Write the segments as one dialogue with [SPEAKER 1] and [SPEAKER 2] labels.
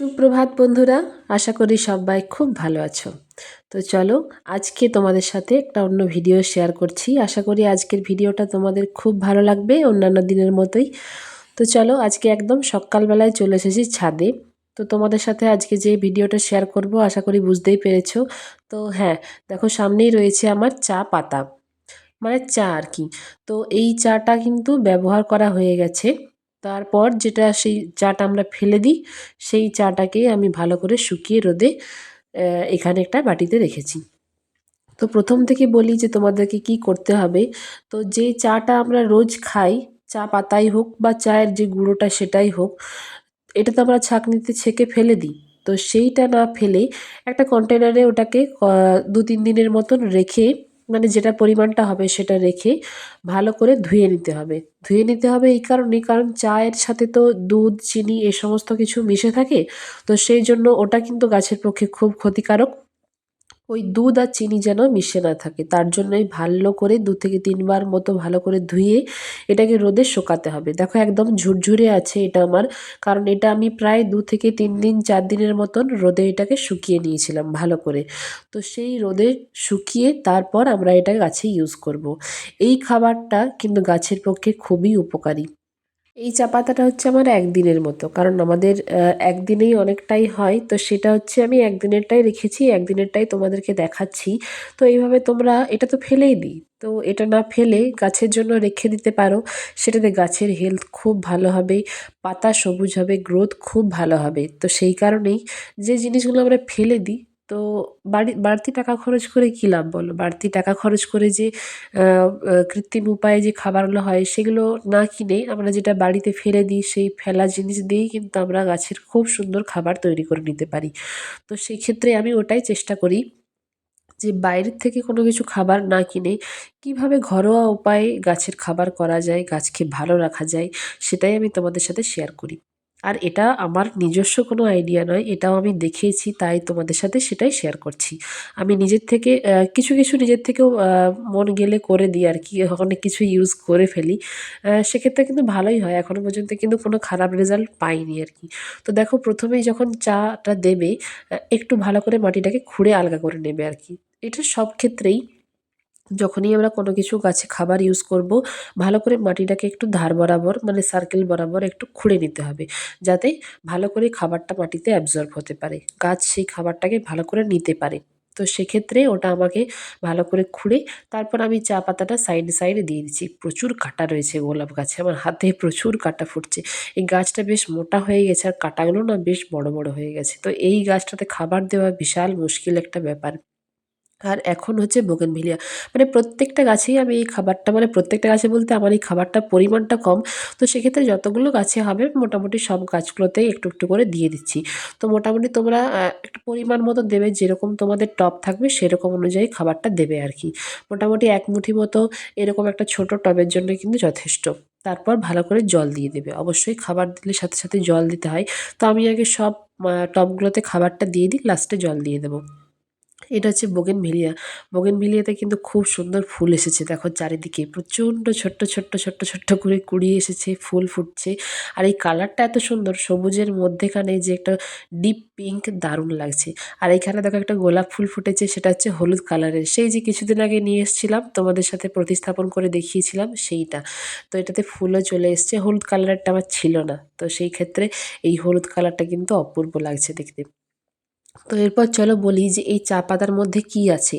[SPEAKER 1] সুপ্রভাত বন্ধুরা, আশা করি সবাই খুব ভালো আছো। তো চলো, আজকে তোমাদের সাথে একটা অন্য ভিডিও শেয়ার করছি। আশা করি আজকের ভিডিওটা তোমাদের খুব ভালো লাগবে, অন্যান্য দিনের মতোই। তো চলো, আজকে একদম সকালবেলায় চলে এসেছি ছাদে। তো তোমাদের সাথে আজকে যে ভিডিওটা শেয়ার করব, আশা করি বুঝতেই পেরেছ। তো হ্যাঁ দেখো, সামনেই রয়েছে আমার চা পাতা। মানে চা আর কি। তো এই চাটা কিন্তু ব্যবহার করা হয়ে গেছে। তারপর যেটা সেই চাটা আমরা ফেলে দিই, সেই চাটাকে আমি ভালো করে শুকিয়ে রোদে এখানে একটা বাটিতে রেখেছি। তো প্রথম থেকে বলি যে তোমাদেরকে কি করতে হবে, তো যে চাটা আমরা রোজ খাই, চা পাতাই হোক বা চায়ের যে গুঁড়োটা সেটাই হোক, এটা তো আমরা ছাঁকনিতে ছেঁকে ফেলে দিই। তো সেইটা না ফেলে একটা কন্টেনারে ওটাকে দু তিন দিনের মতন রেখে মানে যেটা পরিমাণটা হবে সেটা রেখে ভালো করে ধুয়ে নিতে হবে। ধুয়ে নিতে হবে এই কারণেই, কারণ চায়ের সাথে তো দুধ, চিনি এ সমস্ত কিছু মিশে থাকে, তো সেই জন্য ওটা কিন্তু গাছের পক্ষে খুব ক্ষতিকারক। ওই দুধ আর চিনি যেন মিশে না থাকে। তার জন্যই ভালো করে দু থেকে তিনবার মতো ভালো করে ধুয়ে এটাকে রোদে শোকাতে হবে। দেখো একদম ঝুরঝুরে আছে এটা আমার। কারণ এটা আমি প্রায় দু থেকে তিন দিন, চার দিনের মতন রোদে এটাকে শুকিয়ে নিয়েছিলাম ভালো করে। তো সেই রোদে শুকিয়ে তারপর আমরা এটা গাছে ইউজ করব। এই খাবারটা কিন্তু গাছের পক্ষে খুবই উপকারী। এই চা পাতাটা হচ্ছে আমার একদিনের মতো। কারণ আমাদের একদিনেই অনেকটাই হয়। তো সেটা হচ্ছে আমি একদিনেরটাই রেখেছি, একদিনেরটাই তোমাদেরকে দেখাচ্ছি। তো এইভাবে তোমরা, এটা তো ফেলেই দিই। তো এটা না ফেলে গাছের জন্য রেখে দিতে পারো। সেটাতে গাছের হেলথ খুব ভালো হবে, পাতা সবুজ হবে গ্রোথ খুব ভালো হবে। তো সেই কারণেই যে জিনিসগুলো আমরা ফেলে দিই তো বাড়ি, বাড়তি টাকা খরচ করে কী লাভ বলো? বাড়তি টাকা খরচ করে যে কৃত্রিম উপায়ে যে খাবারগুলো হয় সেগুলো না কিনে আমরা যেটা বাড়িতে ফেলে দিই সেই ফেলা জিনিস দিয়েই কিন্তু আমরা গাছের খুব সুন্দর খাবার তৈরি করে নিতে পারি। তো সেই ক্ষেত্রে আমি ওটাই চেষ্টা করি যে বাইরের থেকে কোনো কিছু খাবার না কিনে কীভাবে ঘরোয়া উপায়ে গাছের খাবার করা যায়, গাছকে ভালো রাখা যায় সেটাই আমি তোমাদের সাথে শেয়ার করি। আর এটা আমার নিজস্ব কোনো আইডিয়া নয়, এটাও আমি দেখেছি তাই তোমাদের সাথে সেটাই শেয়ার করছি। আমি নিজের থেকে কিছু কিছু নিজের থেকেও মন গেলে করে দিই আর কি, অনেক কিছু ইউজ করে ফেলি। সেক্ষেত্রে কিন্তু ভালোই হয় এখনও পর্যন্ত কিন্তু কোনো খারাপ রেজাল্ট পাইনি আর কি। তো দেখো, প্রথমেই যখন চাটা দেবে একটু ভালো করে মাটিটাকে খুঁড়ে আলগা করে নেবে আর কি। এটা সব ক্ষেত্রেই যখনই আমরা কোনো কিছু গাছে খাবার ইউজ করব, ভালো করে মাটিটাকে একটু ধার বরাবর মানে সার্কেল বরাবর একটু খুঁড়ে নিতে হবে, যাতে ভালো করে খাবারটা মাটিতে অ্যাবজর্ব হতে পারে। গাছ সেই খাবারটাকে ভালো করে নিতে পারে। তো সেক্ষেত্রে ওটা আমাকে ভালো করে খুঁড়ে, তারপর আমি চা পাতাটা সাইডে সাইডে দিয়ে দিচ্ছি। প্রচুর কাটা রয়েছে গোলাপ গাছে, আমার হাতে প্রচুর কাটা ফুটছে। এই গাছটা বেশ মোটা হয়ে গেছে, আর কাটাগুলো না বেশ বড় বড় হয়ে গেছে। তো এই গাছটাতে খাবার দেওয়া বিশাল মুশকিল একটা ব্যাপার। আর এখন হচ্ছে বোগেনভিলিয়া মানে প্রত্যেকটা গাছেই আমি এই খাবারটা মানে প্রত্যেকটা গাছে বলতে আমার এই খাবারটার পরিমাণটা কম। তো সেক্ষেত্রে যতগুলো গাছে হবে, মোটামুটি সব গাছগুলোতেই একটু একটু করে দিয়ে দিচ্ছি। তো মোটামুটি তোমরা একটা পরিমাণ মতো দেবে, যেরকম তোমাদের টব থাকবে, সেরকম অনুযায়ী খাবারটা দেবে আর কি। মোটামুটি এক মুঠি মতো এরকম একটা ছোট টবের জন্য কিন্তু যথেষ্ট। তারপর ভালো করে জল দিয়ে দেবে। অবশ্যই খাবার দিলে সাথে সাথে জল দিতে হয়। তো আমি আগে সব টবগুলোতে খাবারটা দিয়ে দিই লাস্টে জল দিয়ে দেবো। এটা হচ্ছে বোগেনভিলিয়া। বোগেনভিলিয়াতে কিন্তু খুব সুন্দর ফুল এসেছে। দেখো চারিদিকে প্রচণ্ড ছোট্ট ছোট্ট ছোট্ট ছোট্ট করে কুড়ি এসেছে, ফুল ফুটছে। আর এই কালারটা এত সুন্দর, সবুজের মধ্যেখানে যে একটা ডিপ পিঙ্ক দারুণ লাগছে। আর এইখানে দেখো একটা গোলাপ ফুল ফুটেছে, সেটা হচ্ছে হলুদ কালারের। সেই যে কিছুদিন আগে নিয়ে এসেছিলাম, তোমাদের সাথে প্রতিস্থাপন করে দেখিয়েছিলাম, সেইটা। তো এটাতে ফুলও চলে এসছে, হলুদ কালারটা আমার ছিল না। তো সেই ক্ষেত্রে এই হলুদ কালারটা কিন্তু অপূর্ব লাগছে দেখতে। তো এরপর চলো বলি যে এই চা পাতার মধ্যে কি আছে?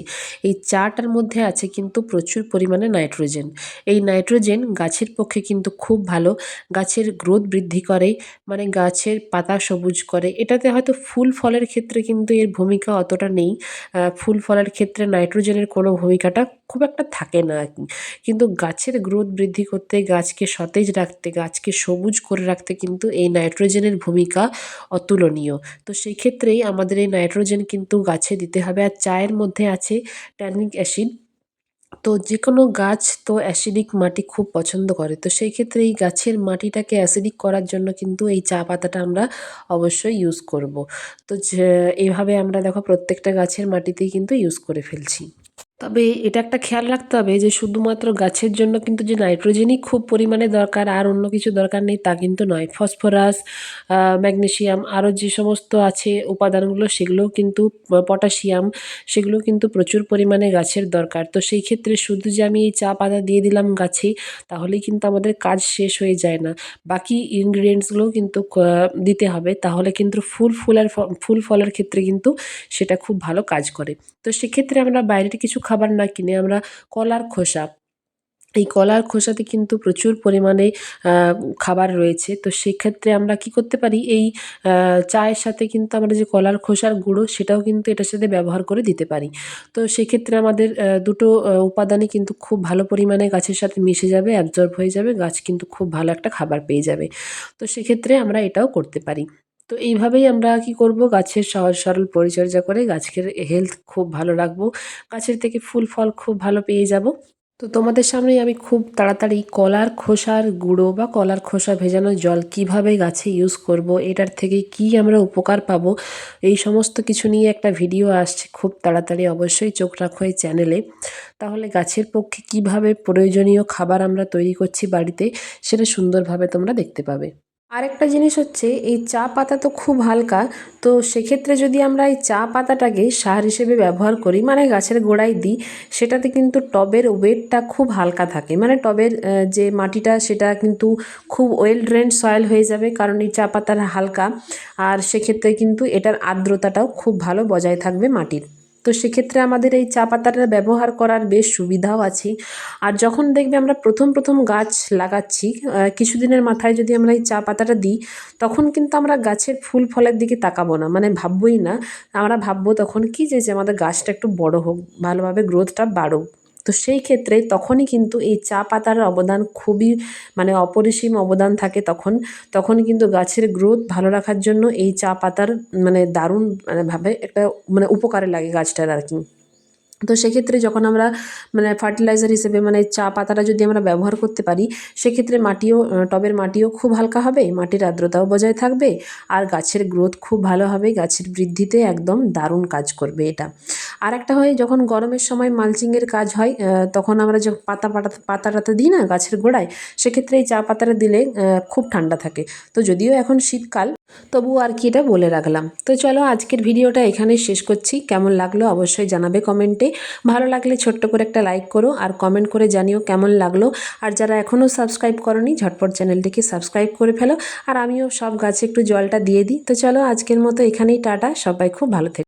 [SPEAKER 1] এই চাটার মধ্যে আছে কিন্তু প্রচুর পরিমাণে নাইট্রোজেন। এই নাইট্রোজেন গাছের পক্ষে কিন্তু খুব ভালো। গাছের গ্রোথ বৃদ্ধি করে মানে গাছের পাতা সবুজ করে। এটাতে হয়তো ফুল ফলের ক্ষেত্রে কিন্তু এর ভূমিকা অতটা নেই। ফুল ফলের ক্ষেত্রে নাইট্রোজেনের কোনো ভূমিকাটা খুব একটা থাকে না আর কিন্তু গাছের গ্রোথ বৃদ্ধি করতে, গাছকে সতেজ রাখতে, গাছকে সবুজ করে রাখতে কিন্তু এই নাইট্রোজেনের ভূমিকা অতুলনীয়। তো সেই ক্ষেত্রেই আমাদের এই নাইট্রোজেন কিন্তু গাছে দিতে হবে আর চায়ের মধ্যে আছে ট্যানিক অ্যাসিড তো যে কোনো গাছ তো অ্যাসিডিক মাটি খুব পছন্দ করে। তো সেই ক্ষেত্রে এই গাছের মাটিটাকে অ্যাসিডিক করার জন্য কিন্তু এই চা পাতাটা আমরা অবশ্যই ইউজ করব। তো এইভাবে আমরা দেখো প্রত্যেকটা গাছের মাটিতেই কিন্তু ইউজ করে ফেলছি। তবে এটা একটা খেয়াল রাখতে হবে যে শুধুমাত্র গাছের জন্য কিন্তু যে নাইট্রোজেনই খুব পরিমাণে দরকার আর অন্য কিছু দরকার নেই তা কিন্তু নয়। ফসফরাস ম্যাগনেশিয়াম আরও যে সমস্ত আছে উপাদানগুলো সেগুলোও কিন্তু পটাশিয়াম সেগুলো কিন্তু প্রচুর পরিমাণে গাছের দরকার। তো সেই ক্ষেত্রে শুধু যে আমি এই চা পাতা দিয়ে দিলাম গাছে, তাহলেই কিন্তু আমাদের কাজ শেষ হয়ে যায় না। বাকি ইনগ্রিডিয়েন্টসগুলোও কিন্তু দিতে হবে। তাহলে কিন্তু ফুল ফুলের ফুল ফলের ক্ষেত্রে কিন্তু সেটা খুব ভালো কাজ করে। তো সেক্ষেত্রে আমরা বাইরের কিছু খাবার না কিনে আমরা কলার খোসা। এই কলার খোসাতে কিন্তু প্রচুর পরিমাণে খাবার রয়েছে। তো সেক্ষেত্রে আমরা কি করতে পারি? এই চায়ের সাথে কিন্তু আমরা যে কলার খোসার গুঁড়ো, সেটাও কিন্তু এটার সাথে ব্যবহার করে দিতে পারি। তো সেক্ষেত্রে আমাদের দুটো উপাদানই কিন্তু খুব ভালো পরিমাণে গাছের সাথে মিশে যাবে অ্যাবজর্ব হয়ে যাবে, গাছ কিন্তু খুব ভালো একটা খাবার পেয়ে যাবে। তো সেক্ষেত্রে আমরা এটাও করতে পারি। তো এইভাবেই আমরা কি করব? গাছের সহজ সরল পরিচর্যা করে গাছের হেলথ খুব ভালো রাখব। গাছের থেকে ফুল, ফল খুব ভালো পেয়ে যাব। তো তোমাদের সামনেই আমি খুব তাড়াতাড়ি কলার খোসার গুঁড়ো বা কলার খোসা ভেজানো জল কীভাবে গাছে ইউজ করব? এটার থেকে কি আমরা উপকার পাবো? এই সমস্ত কিছু নিয়ে একটা ভিডিও আসছে খুব তাড়াতাড়ি অবশ্যই চোখ রাখো এই চ্যানেলে তাহলে গাছের পক্ষে কীভাবে প্রয়োজনীয় খাবার আমরা তৈরি করছি বাড়িতে, সেটা সুন্দরভাবে তোমরা দেখতে পাবে। আরেকটা জিনিস হচ্ছে, এই চা পাতা তো খুব হালকা, তো সেক্ষেত্রে যদি আমরা এই চা পাতাটাকে সার হিসেবে ব্যবহার করি মানে গাছের গোড়ায় দিই, সেটাতে কিন্তু টবের ওয়েটটা খুব হালকা থাকে। মানে টবের যে মাটিটা, সেটা কিন্তু খুব ওয়েল ড্রেন সয়েল হয়ে যাবে, কারণ এই চা পাতার হালকা। আর সেক্ষেত্রে কিন্তু এটার আর্দ্রতাটাও খুব ভালো বজায় থাকবে মাটির। তো সেক্ষেত্রে আমাদের এই চা পাতাটা ব্যবহার করার বেশ সুবিধাও আছে। আর যখন দেখবে আমরা প্রথম প্রথম গাছ লাগাচ্ছি কিছুদিনের মাথায় যদি আমরা এই চা পাতাটা দিই, তখন কিন্তু আমরা গাছের ফুল ফলের দিকে তাকাবো না। মানে ভাববোই না, আমরা ভাববো তখন কি যে আমাদের গাছটা একটু বড় হোক, ভালোভাবে গ্রোথটা বাড়ুক। তো সেই ক্ষেত্রে তখনই কিন্তু এই চা পাতার অবদান খুবই মানে অপরিসীম অবদান থাকে তখন। তখন কিন্তু গাছের গ্রোথ ভালো রাখার জন্য এই চা পাতার মানে দারুণ মানে ভাবে একটা মানে উপকারে লাগে গাছটার আর কি। তো সেক্ষেত্রে যখন আমরা মানে ফার্টিলাইজার হিসেবে মানে চা পাতাটা যদি আমরা ব্যবহার করতে পারি, সেক্ষেত্রে মাটিও টবের মাটিও খুব হালকা হবে, মাটির আর্দ্রতাও বজায় থাকবে, আর গাছের গ্রোথ খুব ভালো হবে, গাছের বৃদ্ধিতে একদম দারুণ কাজ করবে এটা। আর একটা হয়, যখন গরমের সময় মালচিংয়ের কাজ হয় তখন আমরা যখন পাতা পাতা পাতা টাতা দিই না গাছের গোড়ায়, সেক্ষেত্রে এই চা পাতাটা দিলে খুব ঠান্ডা থাকে। তো যদিও এখন শীতকাল তবুও আর কি এটা বলে রাখলাম। তো চলো আজকের ভিডিওটা এখানেই শেষ করছি। কেমন লাগল অবশ্যই জানাবে কমেন্টে। ভালো লাগলে ছোট্ট করে একটা লাইক করো আর কমেন্ট করে জানিও কেমন লাগল। আর যারা এখনও সাবস্ক্রাইব করনি, ঝটপট চ্যানেলটিকে সাবস্ক্রাইব করে ফেলো। আর আমিও সব গাছে একটু জলটা দিয়ে দিই। তো চলো আজকের মতো এখানেই, টাটা। সবাই খুব ভালো থেকে।